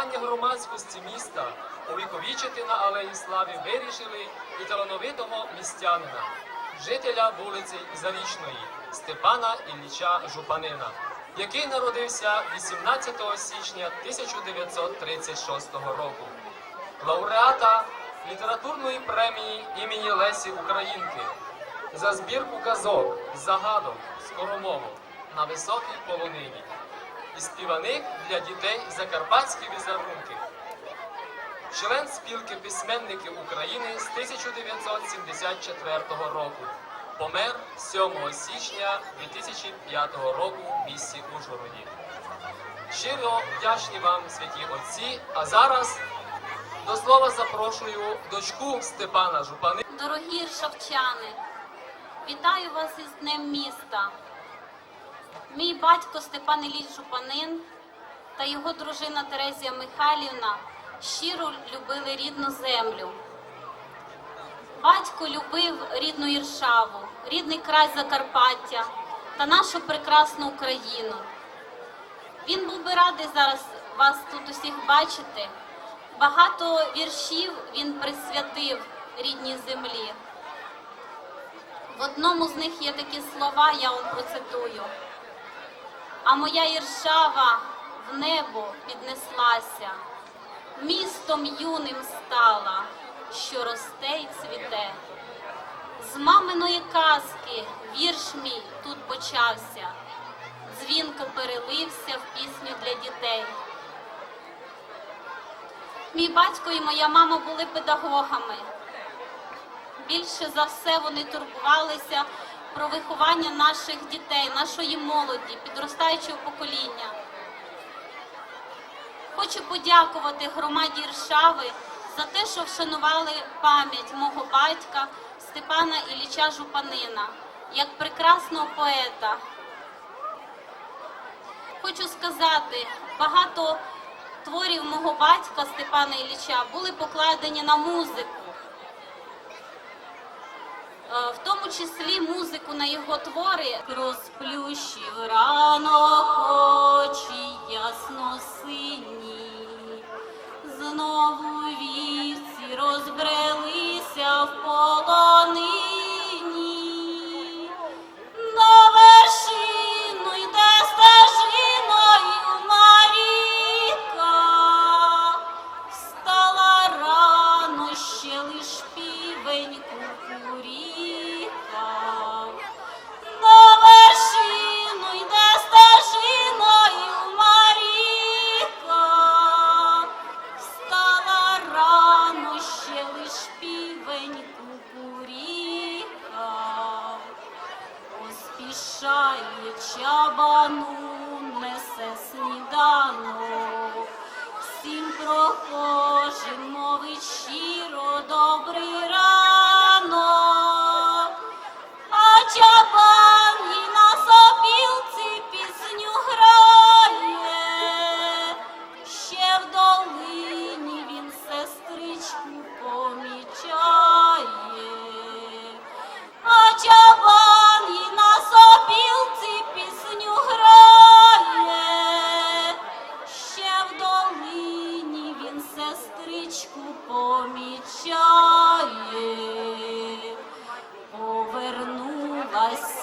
бажання громадськості міста увіковічити на Алеї Слави вирішили і талановитого містянина, жителя вулиці Зарічної Степана Ілліча Жупанина, який народився 18 січня 1936 року, лауреата літературної премії імені Лесі Українки за збірку казок, загадок, скоромовок на високій полонині і співаник для дітей Закарпатські візерунки. Член спілки письменників України з 1974 року. Помер 7 січня 2005 року в місті Ужгороді. Щиро вдячні вам, святі отці. А зараз до слова запрошую дочку Степана Жупани. Дорогі ршавчани, вітаю вас із Днем міста. Мій батько Степан Ілліч Жупанин та його дружина Терезія Михайлівна щиро любили рідну землю. Батько любив рідну Іршаву, рідний край Закарпаття та нашу прекрасну Україну. Він був би радий зараз вас тут усіх бачити. Багато віршів він присвятив рідній землі. В одному з них є такі слова, я вам процитую. А моя Іршава в небо піднеслася, містом юним стала, що росте й цвіте. З маминої казки вірш мій тут почався, дзвінко перелився в пісню для дітей. Мій батько і моя мама були педагогами. Більше за все вони турбувалися про виховання наших дітей, нашої молоді, підростаючого покоління. Хочу подякувати громаді Іршави за те, що вшанували пам'ять мого батька Степана Ілліча Жупанина як прекрасного поета. Хочу сказати, багато творів мого батька Степана Ілліча були покладені на музику. Е, В тому числі музику на його твори розплющив ранок очі ясно чабану, несе сніданок.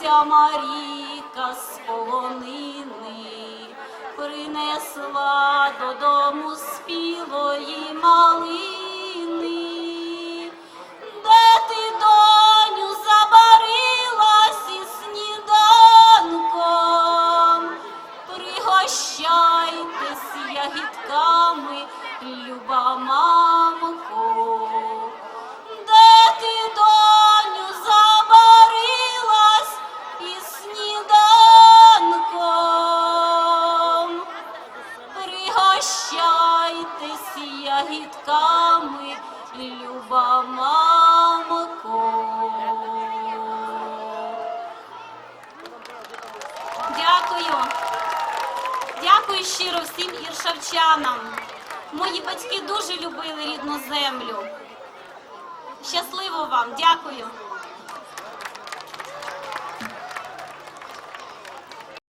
Повернулася Маріка з полонини, принесла додому спілої малини. Пригощайтесь ягідками, люба мамко. Дякую. Дякую щиро всім іршавчанам. Мої батьки дуже любили рідну землю. Щасливо вам, дякую.